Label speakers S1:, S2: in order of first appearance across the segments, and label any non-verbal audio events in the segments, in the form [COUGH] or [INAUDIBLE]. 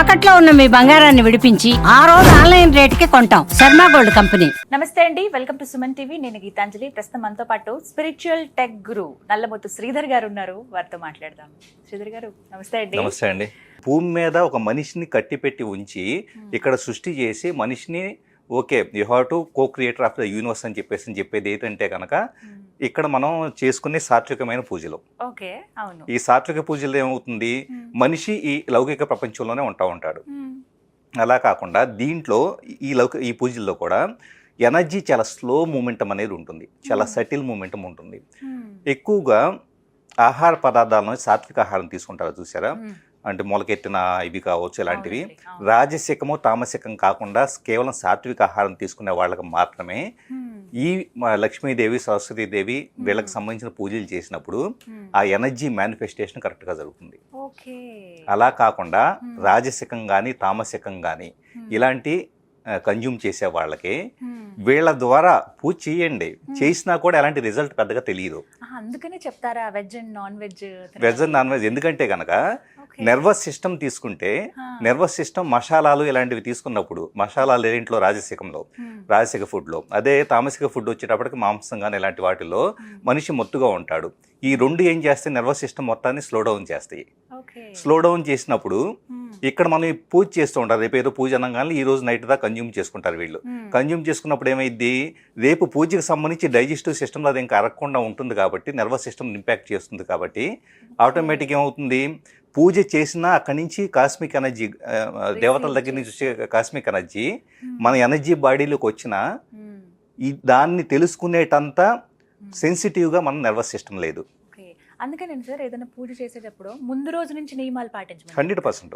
S1: తాకట్లో ఉన్న మీ బంగారాన్ని విడిపించి ఆ రోజు ఆన్లైన్ రేటుకి కొంటాం. Sharma gold company.
S2: నమస్తే అండి. Welcome to Suman TV. నేను గీతాంజలి. ప్రస్తుతం మనతో పాటు స్పిరిచువల్ టెక్ గురు నల్లమొత్తు శ్రీధర్ గారు ఉన్నారు. వారితో మాట్లాడదాం. శ్రీధర్ గారు నమస్తే అండి.
S3: నమస్తే అండి. భూమి మీద ఒక మనిషిని కట్టిపెట్టి ఉంచి ఇక్కడ సృష్టి చేసి మనిషిని okay you have to co creator of the universe అని చెప్పేసి అని చెప్పేది ఏంటంటే కనుక ఇక్కడ మనం చేసుకునే సాత్వికమైన పూజలు
S2: ఓకే అవును
S3: ఈ సాత్విక పూజలు ఏమవుతుంది మనిషి ఈ లౌకిక ప్రపంచంలోనే ఉంటా ఉంటాడు. అలా కాకుండా దీంట్లో ఈ లౌకిక ఈ పూజల్లో కూడా ఎనర్జీ చాలా స్లో మూమెంటం అనేది ఉంటుంది చాలా సటిల్ మూమెంటం ఉంటుంది. ఎక్కువగా ఆహార పదార్థాలను సాత్విక ఆహారం తీసుకుంటారు చూసారా. అంటే మొలకెత్తిన ఇవి కావచ్చు ఇలాంటివి. రాజసికము తామసికం కాకుండా కేవలం సాత్విక ఆహారం తీసుకునే వాళ్ళకి మాత్రమే. ఈ మ- లక్ష్మీదేవి సరస్వతీదేవి వీళ్ళకి సంబంధించిన పూజలు చేసినప్పుడు. ఆ ఎనర్జీ మేనిఫెస్టేషన్ కరెక్ట్గా జరుగుతుంది అలా కాకుండా. రాజసికం కానీ తామసికం కానీ. ఇలాంటి కన్జ్యూమ్ చేసే వాళ్ళకి. వీళ్ళ ద్వారా పూజ చేయండి. చేసినా కూడా ఎలాంటి రిజల్ట్ పెద్దగా తెలియదు.
S2: అందుకనే చెప్తారా veg and non veg
S3: veg and non veg ఎందుకంటే కనుక. నర్వస్ సిస్టమ్ తీసుకుంటే. నర్వస్ సిస్టమ్ మసాలాలు ఇలాంటివి తీసుకున్నప్పుడు మసాలాలు ఏంట్లో రాజసికంలో. రాజసిక ఫుడ్లో అదే తామసిక ఫుడ్ వచ్చేటప్పటికి మాంసం కానీ ఇలాంటి వాటిలో మనిషి మొత్తుగా ఉంటాడు. ఈ రెండు ఏం చేస్తాయి? నర్వస్ సిస్టమ్ మొత్తాన్ని స్లో డౌన్ చేస్తాయి. స్లో డౌన్ చేసినప్పుడు. ఇక్కడ మనం పూజ చేస్తూ ఉంటారు. రేపు ఏదో పూజ అనగానే ఈ రోజు నైట్ దా కన్జ్యూమ్ చేసుకుంటారు వీళ్ళు. కన్జ్యూమ్ చేసుకున్నప్పుడు ఏమైంది రేపు పూజకి సంబంధించి డైజెస్టివ్ సిస్టమ్లో అది ఇంకా అరగకుండా ఉంటుంది కాబట్టి నర్వస్ సిస్టమ్ ఇంపాక్ట్ చేస్తుంది కాబట్టి ఆటోమేటిక్ ఏమవుతుంది? పూజ చేసినా అక్కడి నుంచి కాస్మిక్ ఎనర్జీ దేవతల దగ్గర నుంచి వచ్చే కాస్మిక్ ఎనర్జీ. మన ఎనర్జీ బాడీలోకి వచ్చిన. ఈ దాన్ని తెలుసుకునేటంత సెన్సిటివ్గా మన నర్వస్ సిస్టమ్ లేదు.
S2: ఓకే అందుకని సార్ ఏదైనా పూజ చేసేటప్పుడు ముందు రోజు నుంచి నియమాలు పాటించమని
S3: హండ్రెడ్ పర్సెంట్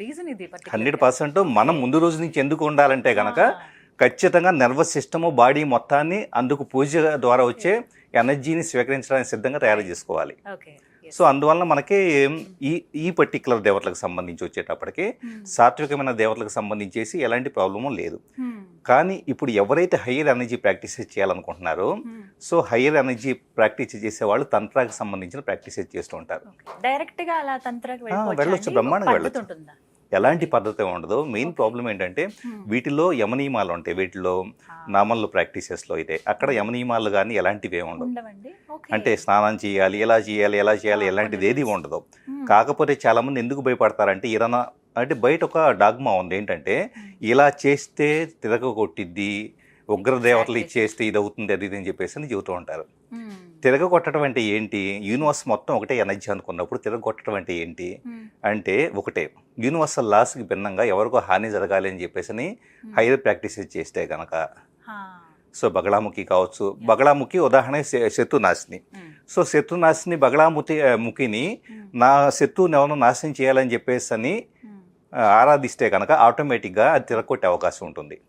S2: రీజన్ ఇది
S3: హండ్రెడ్. పర్సెంట్ మనం ముందు రోజు నుంచి ఎందుకు ఉండాలంటే కనుక ఖచ్చితంగా నర్వస్ సిస్టమ్ బాడీ మొత్తాన్ని అందుకు పూజ ద్వారా వచ్చే ఎనర్జీని స్వీకరించడానికి సిద్ధంగా తయారు చేసుకోవాలి. సో అందువలన మనకి ఈ ఈ పర్టికులర్ దేవతలకు సంబంధించి వచ్చేటప్పటికి
S2: Hmm.
S3: సాత్వికమైన దేవతలకు సంబంధించేసి ఎలాంటి ప్రాబ్లము లేదు
S2: Hmm.
S3: కానీ ఇప్పుడు ఎవరైతే హయ్యర్ ఎనర్జీ ప్రాక్టీస్ చేయాలనుకుంటున్నారో. సో హయ్యర్ ఎనర్జీ ప్రాక్టీస్ చేసేవాళ్ళు తంత్రాకి సంబంధించిన ప్రాక్టీస్ చేస్తూ ఉంటారు
S2: Okay. డైరెక్ట్గా అలా తంత్రాకి
S3: వెళ్ళొచ్చు, బ్రహ్మాండంగా వెళ్ళొచ్చు. ఎలాంటి పద్ధతి ఉండదు మెయిన్ ప్రాబ్లం ఏంటంటే. వీటిలో యమనియమాలు ఉంటాయి వీటిలో నామల్లు ప్రాక్టీసెస్లో అయితే అక్కడ యమనియమాలు కానీ ఎలాంటివి ఏమి ఉండవు అంటే స్నానం చేయాలి ఎలా చేయాలి ఎలా చేయాలి ఎలాంటిది ఏది. ఉండదు. కాకపోతే చాలా మంది ఎందుకు భయపడతారంటే ఇరనా అంటే బయట ఒక డాగ్మా ఉంది ఏంటంటే ఇలా చేస్తే తిరగ కొట్టిద్ది ఉగ్రదేవతలు. ఇచ్చేస్తే ఇది అవుతుంది అది ఇది అని చెప్పేసి అని చెబుతూ ఉంటారు. తిరగ కొట్టడం అంటే ఏంటి యూనివర్స్ మొత్తం ఒకటే ఎనర్జీ అనుకున్నప్పుడు తిరగ కొట్టడం అంటే ఏంటి. అంటే ఒకటే యూనివర్సల్ లాస్కి భిన్నంగా ఎవరికో హాని జరగాలి అని చెప్పేసి అని. హైయర్ ప్రాక్టీస్ చేస్తే కనుక. సో బగళాముఖి కావచ్చు బగళాముఖి ఉదాహరణ శత్రునాశిని. సో శత్రునాశిని బగళాముఖి ముఖిని. నా శత్రువుని ఎవరినో నాశనం చేయాలని చెప్పేసి అని ఆరాధిస్తే కనుక ఆటోమేటిక్గా అది తిరగొట్టే అవకాశం ఉంటుంది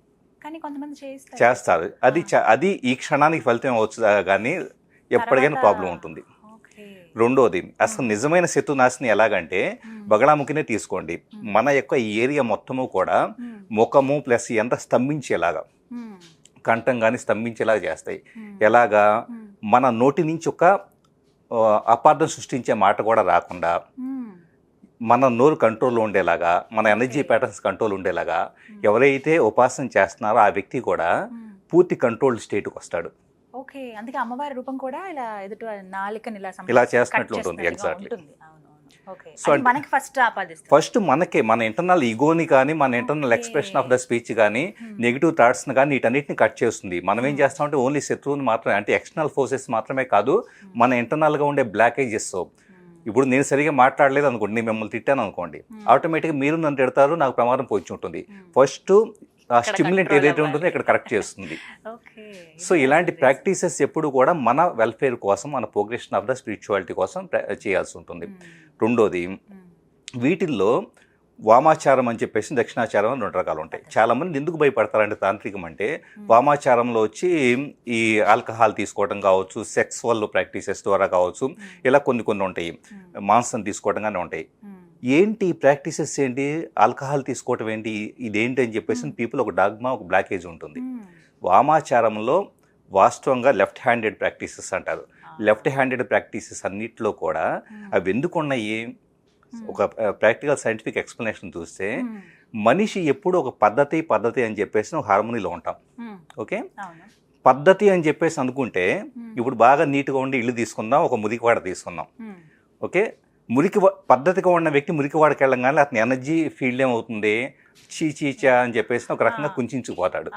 S2: కానీ కొంతమంది చేస్తారు
S3: చేస్తారు అది అది ఈ క్షణానికి ఫలితం అవచ్చు కానీ ఎప్పటికైనా ప్రాబ్లం ఉంటుంది రెండోది అసలు నిజమైన శత్రునాశిని ఎలాగంటే. బగళాముఖినే తీసుకోండి మన యొక్క ఈ ఏరియా మొత్తము కూడా. ముఖము ప్లస్ ఎంత స్తంభించేలాగా. కంఠం కానీ స్తంభించేలాగా చేస్తాయి. ఎలాగా. మన నోటి నుంచి ఒక అపార్థం సృష్టించే మాట కూడా రాకుండా. మన నోరు కంట్రోల్లో ఉండేలాగా మన ఎనర్జీ. ప్యాటర్న్స్ కంట్రోల్ ఉండేలాగా
S2: Hmm.
S3: ఎవరైతే ఉపాసన చేస్తున్నారో ఆ వ్యక్తి కూడా
S2: Hmm.
S3: పూర్తి కంట్రోల్ స్టేట్కి వస్తాడు
S2: ఓకే అందుకే అమ్మవారి రూపం కూడా ఇలా ఎదుటి నాలికని ఇలా
S3: ఇలా చేస్తున్నట్లు ఉంటుంది, అంటే-
S2: మనకి ఫస్ట్ ఆపాదిస్తుంది
S3: ఫస్ట్ మనకే మన ఇంటర్నల్ ఈగోని కానీ మన internal. Expression of the speech కానీ
S2: Hmm.
S3: నెగిటివ్ థాట్స్ని కానీ వీటన్నిటిని కట్ చేస్తుంది మనం ఏం
S2: Hmm.
S3: చేస్తామంటే ఓన్లీ శత్రువుని మాత్రమే అంటే ఎక్స్టర్నల్ ఫోర్సెస్ మాత్రమే కాదు మన ఇంటర్నల్గా ఉండే బ్లాకేజెస్
S2: Hmm.
S3: ఇప్పుడు నేను సరిగా మాట్లాడలేదు అనుకోండి నేను మిమ్మల్ని తిట్టాను అనుకోండి. ఆటోమేటిక్గా మీరు నన్ను తిడతారు నాకు ప్రమాదం పొంచి ఉంటుంది. ఫస్ట్ ఆ స్టిమ్యులెంట్ ఏదైతే ఉంటుందో. ఇక్కడ కరెక్ట్ చేస్తుంది [LAUGHS] సో ఇలాంటి ప్రాక్టీసెస్ ఎప్పుడు కూడా మన వెల్ఫేర్ కోసం మన ప్రోగ్రెషన్ ఆఫ్ ద స్పిరిచువాలిటీ కోసం చేయాల్సి ఉంటుంది. రెండోది వీటిల్లో వామాచారం అని చెప్పేసి దక్షిణాచారం అని రెండు రకాలు ఉంటాయి. చాలా మంది ఎందుకు భయపడతారంటే తాంత్రికం అంటే వామాచారంలో వచ్చి ఈ ఆల్కహాల్ తీసుకోవడం కావచ్చు సెక్స్వల్ ప్రాక్టీసెస్ ద్వారా కావచ్చు ఇలా కొన్ని కొన్ని ఉంటాయి. మాంసం తీసుకోవడం కానీ ఉంటాయి. ఏంటి ప్రాక్టీసెస్ ఏంటి? ఆల్కహాల్ తీసుకోవటం ఏంటి? ఇదేంటి అని చెప్పేసి. పీపుల్ ఒక డాగ్మా ఒక బ్లాకేజ్ ఉంటుంది. వామాచారంలో వాస్తవంగా లెఫ్ట్ హ్యాండెడ్ ప్రాక్టీసెస్ అంటారు. లెఫ్ట్ హ్యాండెడ్ ప్రాక్టీసెస్ అన్నిట్లో కూడా అవి ఎందుకు ఉన్నాయి? ఒక ప్రాక్టికల్ సైంటిఫిక్ ఎక్స్ప్లెనేషన్ చూస్తే మనిషి ఎప్పుడు ఒక పద్ధతి పద్ధతి అని చెప్పేసి ఒక హార్మోనీలో ఉంటాం. ఓకే?
S2: అవును.
S3: పద్ధతి అని చెప్పేసి అనుకుంటే
S2: Hmm.
S3: ఇప్పుడు బాగా నీట్గా ఉండి ఇల్లు తీసుకుందాం ఒక మురికివాడ తీసుకుందాం. ఓకే? మురికి పద్ధతిగా ఉన్న వ్యక్తి మురికివాడకి వెళ్ళంగానే అతని ఎనర్జీ ఫీల్డ్ ఏమవుతుంది? చీ చీచా అని చెప్పేసి ఒక రకంగా. కుంచుకుపోతాడు.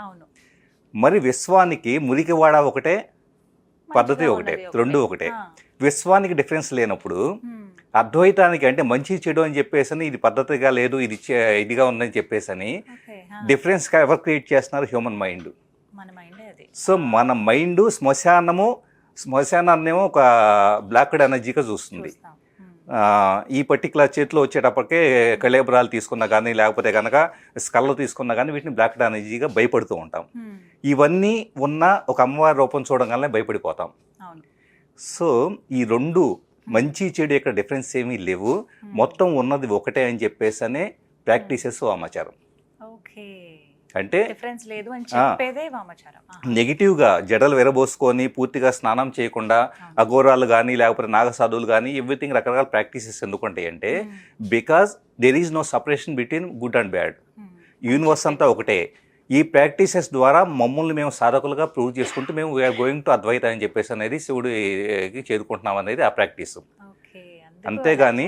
S3: మరి విశ్వానికి మురికివాడ ఒకటే పద్ధతి ఒకటే రెండు ఒకటే. విశ్వానికి డిఫరెన్స్ లేనప్పుడు
S2: మ్మ్.
S3: అద్వైతానికి అంటే మంచి చెడు అని చెప్పేసి ఇది పద్ధతిగా లేదు ఇది ఇదిగా ఉందని చెప్పేసి. డిఫరెన్స్గా ఎవరు క్రియేట్ చేస్తున్నారు హ్యూమన్ మైండ్ సో మన మైండ్ శ్మశానము శ్మశానాన్నేమో ఒక బ్లాక్డ్ ఎనర్జీగా చూస్తుంది. ఆ, ఈ పర్టికులర్ చేతిలో వచ్చేటప్పటికే కళేబరాలు తీసుకున్నా కానీ లేకపోతే కనుక స్కల్ తీసుకున్నా కానీ వీటిని బ్లాక్డ్ ఎనర్జీగా భయపడుతూ ఉంటాం
S2: మ్మ్.
S3: ఇవన్నీ ఉన్న ఒక అమ్మవారి రూపం చూడగానే భయపడిపోతాం సో ఈ రెండు మంచి చెడు ఇక్కడ డిఫరెన్స్ ఏమీ లేవు.
S2: మ్మ్.
S3: మొత్తం ఉన్నది ఒకటే అని చెప్పేసి అనే ప్రాక్టీసెస్ వామాచారం.
S2: ఓకే.
S3: అంటే
S2: డిఫరెన్స్ లేదు అని చెప్పేదే వామాచారం. ఆహా.
S3: నెగిటివ్గా జడలు విరబోసుకొని పూర్తిగా స్నానం చేయకుండా అఘోరాలు కానీ లేకపోతే నాగసాధువులు కానీ ఎవ్రీథింగ్ రకరకాల ప్రాక్టీసెస్ ఎందుకుంటాయి అంటే. Because there is no separation between good and bad. Universe అంతా ఒకటే. ఈ ప్రాక్టీసెస్ ద్వారా మమ్మల్ని మేము సాధకులుగా ప్రూవ్ చేసుకుంటూ మేము వీఆర్ గోయింగ్ టు అద్వైత అని చెప్పేసి అనేది శివుడికి చేరుకుంటున్నాం అనేది ఆ ప్రాక్టీస్. అంతేగాని.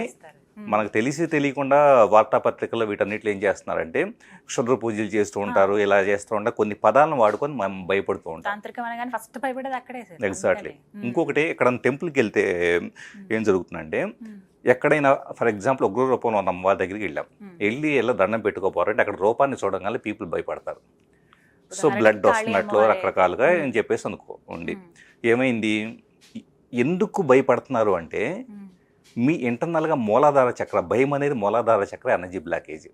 S3: మనకు తెలిసి తెలియకుండా వార్తాపత్రికల్లో వీటన్నిటిలో ఏం చేస్తున్నారంటే క్షుద్ర పూజలు చేస్తూ ఉంటారు ఇలా చేస్తూ ఉంటారు కొన్ని పదాలను వాడుకొని మనం భయపడుతూ ఉంటాం.
S2: ఫస్ట్ భయపడేది అక్కడే
S3: ఎగ్జాక్ట్లీ. ఇంకొకటి ఇక్కడ టెంపుల్కి వెళ్తే ఏం జరుగుతుందంటే. ఎక్కడైనా ఫర్ ఎగ్జాంపుల్ ఉగ్ర రూపంలో ఉన్న అమ్మవారి దగ్గరికి వెళ్ళాం. వెళ్ళి ఎలా దండం పెట్టుకోపోరంటే అక్కడ రూపాన్ని చూడగానే పీపుల్ భయపడతారు సో బ్లడ్ వస్తున్నట్లు. రకరకాలుగా. అని చెప్పేసి అనుకో ఉండి. ఏమైంది ఎందుకు భయపడుతున్నారు అంటే. మీ ఇంటర్నల్గా మూలాధార చక్ర భయం అనేది మూలాధార చక్ర ఎనర్జీ బ్లాకేజ్.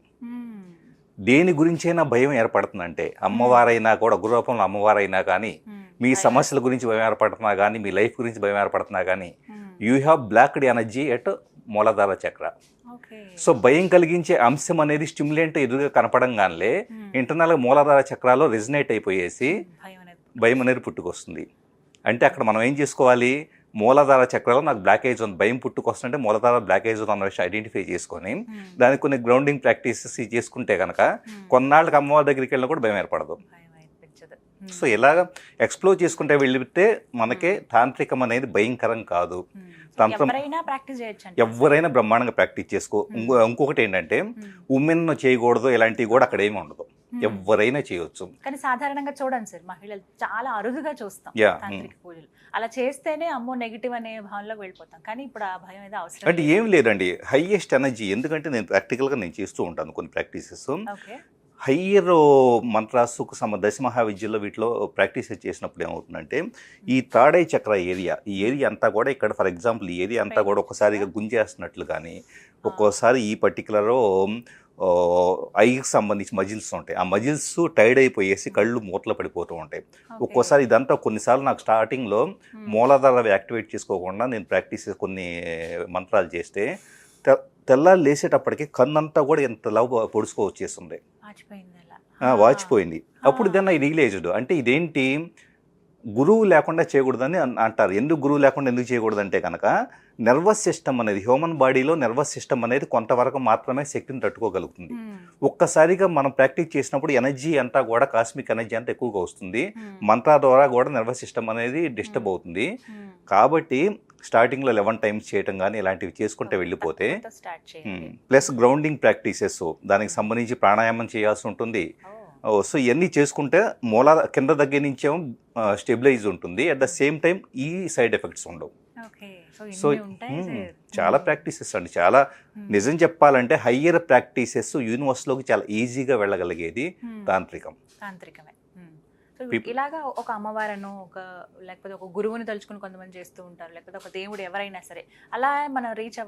S3: దేని గురించైనా భయం ఏర్పడుతుందంటే అమ్మవారైనా కూడా గురురూపంలో అమ్మవారైనా కానీ. మీ. సమస్యల గురించి భయం ఏర్పడుతున్నా కానీ మీ లైఫ్ గురించి భయం ఏర్పడుతున్నా కానీ. You have blocked energy at Muladhara chakra so భయం కలిగించే అంశం అనేది స్టిమ్యులెంట్ ఎదురుగా కనపడంగానే. ఇంటర్నల్గా మూలాధార చక్రాలు రిజనేట్ అయిపోయేసి
S2: భయం అనేది
S3: పుట్టుకొస్తుంది అంటే అక్కడ మనం ఏం చేసుకోవాలి మూలాధార చక్రాలు నాకు బ్లాకేజ్ ఉంది భయం పుట్టుకొస్తుంటే మూలాధార బ్లాకేజ్ ఉంది అన్న విషయం ఐడెంటిఫై చేసుకొని. దానికి కొన్ని గ్రౌండింగ్ ప్రాక్టీసెస్ చేసుకుంటే కనుక. కొన్నాళ్ళకి అమ్మవారి దగ్గరికి వెళ్ళినా కూడా భయం ఏర్పడదు. సో ఇలాగ ఎక్స్ప్లోర్ చేసుకుంటే వెళ్తే మనకే తాంత్రికం అనేది భయంకరం కాదు. తంత్రం-
S2: ఎవరైనా ప్రాక్టీస్ చేయొచ్చు
S3: ఎవరైనా బ్రహ్మాండంగా ప్రాక్టీస్ చేసుకో ఇంకో ఇంకొకటి ఏంటంటే ఉమెన్ చేయకూడదు ఇలాంటివి కూడా అక్కడ ఏమి ఉండదు. ఎవరైనా చేయొచ్చు.
S2: కానీ సాధారణంగా చూడండి సార్ మహిళలు చాలా అరుదుగా చూస్తాం. తాంత్రిక పూజలు. అలా చేస్తేనే అమ్మో నెగిటివ్ అనే భావనలో వెళ్ళిపోతాం. కానీ ఇప్పుడు ఆ భయం అయితే అవసరం
S3: అంటే ఏం లేదండి హైయెస్ట్ ఎనర్జీ ఎందుకంటే నేను ప్రాక్టికల్గా నేను చేస్తూ ఉంటాను కొన్ని ప్రాక్టీసెస్
S2: ఓకే.
S3: హయ్యర్ మంత్రాసుకు సమ దశ మహావిద్యలో వీటిలో ప్రాక్టీస్ చేసినప్పుడు ఏమవుతుందంటే ఈ తాడై చక్ర ఏరియా ఈ ఏరియా అంతా కూడా ఇక్కడ ఫర్ ఎగ్జాంపుల్ ఈ ఏరియా అంతా కూడా ఒకసారిగా గుంజేస్తున్నట్లు కానీ ఒక్కోసారి ఈ పర్టికులర్ ఐకి సంబంధించి మజిల్స్ ఉంటాయి. ఆ మజిల్స్ టైర్డ్ అయిపోయేసి కళ్ళు మూతలు పడిపోతూ ఉంటాయి. ఒక్కోసారి ఇదంతా కొన్నిసార్లు నాకు స్టార్టింగ్లో మూలాధారాలు యాక్టివేట్ చేసుకోకుండా నేను ప్రాక్టీస్ కొన్ని మంత్రాలు చేస్తే తె- తెల్లారి లేసేటప్పటికి కన్నంతా కూడా ఎంత లవ్ పొడుచుకో వచ్చేస్తుంది
S2: వాచిపోయింది.
S3: అప్పుడు దాన్ని రియలైజ్డ్ అంటే ఇదేంటి? గురువు లేకుండా చేయకూడదని అన్- అంటారు. ఎందుకు గురువు లేకుండా ఎందుకు చేయకూడదంటే కనుక నర్వస్ సిస్టమ్ అనేది హ్యూమన్ బాడీలో నర్వస్ సిస్టమ్ అనేది కొంతవరకు మాత్రమే శక్తిని తట్టుకోగలుగుతుంది. ఒక్కసారిగా మనం ప్రాక్టీస్ చేసినప్పుడు ఎనర్జీ అంతా కూడా కాస్మిక్ ఎనర్జీ అంతా ఎక్కువగా వస్తుంది. మంత్ర ద్వారా కూడా నర్వస్ సిస్టమ్ అనేది డిస్టర్బ్ అవుతుంది. కాబట్టి స్టార్టింగ్లో లెవెన్ టైమ్స్ చేయటం కానీ ఇలాంటివి చేసుకుంటే వెళ్ళిపోతే ప్లస్ గ్రౌండింగ్ ప్రాక్టీసెస్ దానికి సంబంధించి ప్రాణాయామం చేయాల్సి ఉంటుంది. సో ఇవన్నీ చేసుకుంటే మూల కింద దగ్గర నుంచేమో స్టెబిలైజ్ ఉంటుంది. అట్ ద సేమ్ టైం ఈ సైడ్ ఎఫెక్ట్స్ ఉండవు.
S2: సో
S3: చాలా. ప్రాక్టీసెస్ అండి. చాలా. నిజం చెప్పాలంటే హయ్యర్ ప్రాక్టీసెస్ యూనివర్స్లోకి చాలా ఈజీగా వెళ్ళగలిగేది. తాంత్రికం.
S2: తాంత్రికమే. ఇలాగా ఒక అమ్మవారను ఒక లేకపోతే ఒక గురువుని తలుచుకుని కొంతమంది చేస్తూ ఉంటారు లేకపోతే ఒక దేవుడు ఎవరైనా సరే అలా మనం రీచ్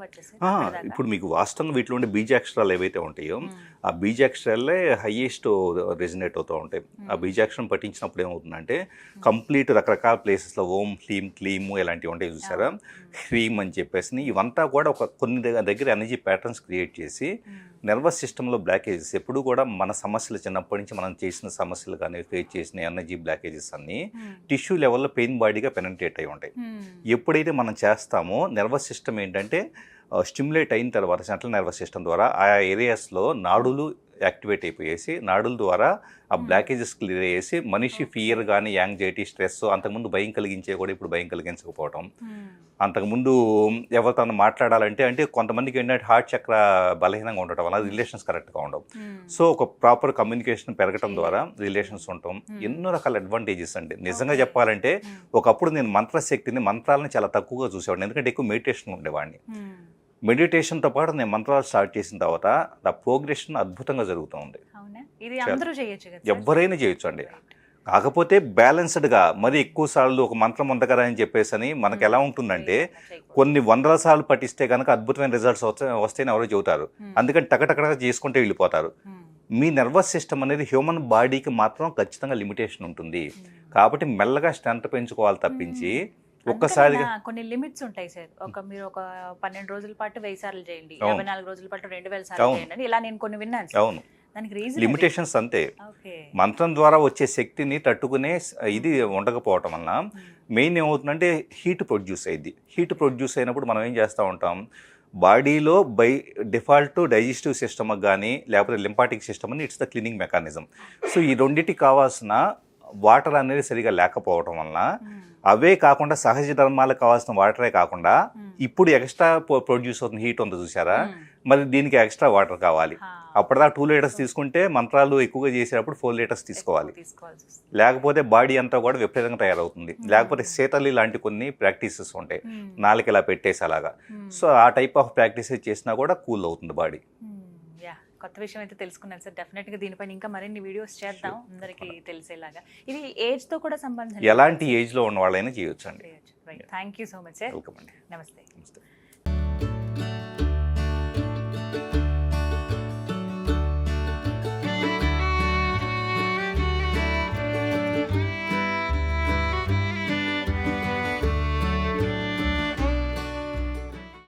S2: దాకా?
S3: ఇప్పుడు మీకు వాస్తవంగా వీటిలో ఉండే బీజాక్షరాలు ఏవైతే ఉంటాయో. ఆ బీజాక్షరాలే హైయెస్ట్ రెజినేట్ అవుతూ ఉంటాయి ఆ. బీజాక్షరం పఠించినప్పుడు ఏమవుతుందంటే కంప్లీట్ రకరకాల ప్లేసెస్లో ఓం హ్లీం క్లీమ్ ఇలాంటివి ఉంటాయి చూసారా. హ్రీమ్ అని చెప్పేసి ఇవంతా కూడా ఒక కొన్ని దగ్గర- దగ్గర ఎనర్జీ ప్యాటర్న్స్ క్రియేట్ చేసి. నర్వస్ సిస్టంలో బ్లాకేజెస్ ఎప్పుడు కూడా మన సమస్యలు చిన్నప్పటి నుంచి మనం చేసిన సమస్యలు కానీ ఫేస్ చేసిన ఎనర్జీ బ్లాకేజెస్ అన్నీ. టిష్యూ లెవెల్లో పెయిన్ బాడీగా పెనట్రేట్ అయి ఉంటాయి. ఎప్పుడైతే మనం చేస్తామో నర్వస్ సిస్టమ్ ఏంటంటే స్టిమ్యులేట్ అయిన తర్వాత సెంట్రల్ నర్వస్ సిస్టమ్ ద్వారా ఆ ఏరియాస్లో నాడులు యాక్టివేట్ అయిపోయేసి నాడుల ద్వారా ఆ బ్లాకేజెస్ క్లియర్ చేసి మనిషి ఫియర్ కానీ యాంగ్జైటీ స్ట్రెస్ అంతకుముందు భయం కలిగించే కూడా ఇప్పుడు భయం కలిగించకపోవటం. అంతకుముందు ఎవరితో మాట్లాడాలంటే అంటే కొంతమందికి ఏంటంటే హార్ట్ చక్ర బలహీనంగా ఉండటం వల్ల రిలేషన్స్ కరెక్ట్గా ఉండవు. సో ఒక ప్రాపర్ కమ్యూనికేషన్ పెరగటం ద్వారా రిలేషన్స్ ఉండటం ఎన్నో రకాల అడ్వాంటేజెస్ అండి. నిజంగా చెప్పాలంటే ఒకప్పుడు నేను మంత్రశక్తిని మంత్రాలను చాలా తక్కువగా చూసేవాడిని. ఎందుకంటే ఎక్కువ మెడిటేషన్ ఉండేవాడిని. మెడిటేషన్తో పాటు నేను మంత్రాలు స్టార్ట్ చేసిన తర్వాత ఆ ప్రోగ్రెషన్ అద్భుతంగా జరుగుతూ ఉంది
S2: అవునా? ఇది అందరూ చేయొచ్చు కదా సార్?
S3: ఎవరైనా చేయొచ్చు అండి. కాకపోతే బ్యాలెన్స్డ్గా మరి ఎక్కువ సార్లు ఒక మంత్రం ఉంది కదా అని చెప్పేసి అని మనకు ఎలా ఉంటుందంటే కొన్ని వందల సార్లు పఠిస్తే కనుక అద్భుతమైన రిజల్ట్స్ వస్తాయి వస్తాయని ఎవరో చెబుతారు. అందుకని టకటకటగా చేసుకుంటే వెళ్ళిపోతారు.
S2: Hmm.
S3: మీ నర్వస్ సిస్టమ్ అనేది హ్యూమన్ బాడీకి మాత్రం ఖచ్చితంగా లిమిటేషన్ ఉంటుంది. కాబట్టి మెల్లగా స్ట్రెంత్ పెంచుకోవాలి తప్పించి ఒక్కసారిగా
S2: కొన్ని లిమిట్స్ ఉంటాయి సార్. ఒక మీరు ఒక పన్నెండు రోజుల పాటు వెయ్యి సార్లు చేయండి. ఇరవై నాలుగు రోజుల పాటు రెండు వేల సార్లు. చేయండి ఇలా నేను కొన్ని విన్నాను.
S3: అవును. లిమిటేషన్స్ అంతే. మంత్రం ద్వారా వచ్చే శక్తిని తట్టుకునే ఇది ఉండకపోవటం వలన మెయిన్ ఏమవుతుందంటే హీట్ ప్రొడ్యూస్ అయ్యింది హీట్ ప్రొడ్యూస్ అయినప్పుడు మనం ఏం చేస్తూ ఉంటాం? బాడీలో బై డిఫాల్ట్ డైజెస్టివ్ సిస్టమ్ కానీ లేకపోతే లింపాటిక్ సిస్టమ్ అని it's the cleaning mechanism. So ఈ రెండింటికి కావాల్సిన వాటర్ అనేది సరిగా లేకపోవటం వలన అవే కాకుండా సహజ ధర్మాలకు కావాల్సిన వాటరే కాకుండా ఇప్పుడు ఎక్స్ట్రా ప్రొడ్యూస్ అవుతున్న హీట్ ఉంది చూసారా మరి దీనికి ఎక్స్ట్రా వాటర్ కావాలి. అప్పటిదా టూ లీటర్స్ తీసుకుంటే మంత్రాలు ఎక్కువగా చేసేటప్పుడు ఫోర్ లీటర్స్ తీసుకోవాలి. లేకపోతే బాడీ అంతా కూడా విపరీతంగా తయారవుతుంది. లేకపోతే శీతలి లాంటి కొన్ని ప్రాక్టీసెస్ ఉంటాయి. నాలుగు ఇలా పెట్టేసి అలాగా. సో ఆ టైప్ ఆఫ్ ప్రాక్టీస్ చేసినా కూడా కూల్ అవుతుంది బాడీ.
S2: కొత్త విషయం అయితే తెలుసుకున్నాను సార్. డెఫినెట్గా దీనిపైన ఇంకా మరిన్ని వీడియోస్ చేద్దాం. అందరికి తెలిసేలాగా. ఇది ఏజ్తో కూడా సంబంధం
S3: ఎలాంటి ఏజ్లో ఉన్న వాళ్ళైనా చేయొచ్చు. అండి
S2: thank you so much sir నమస్తే
S3: నమస్తే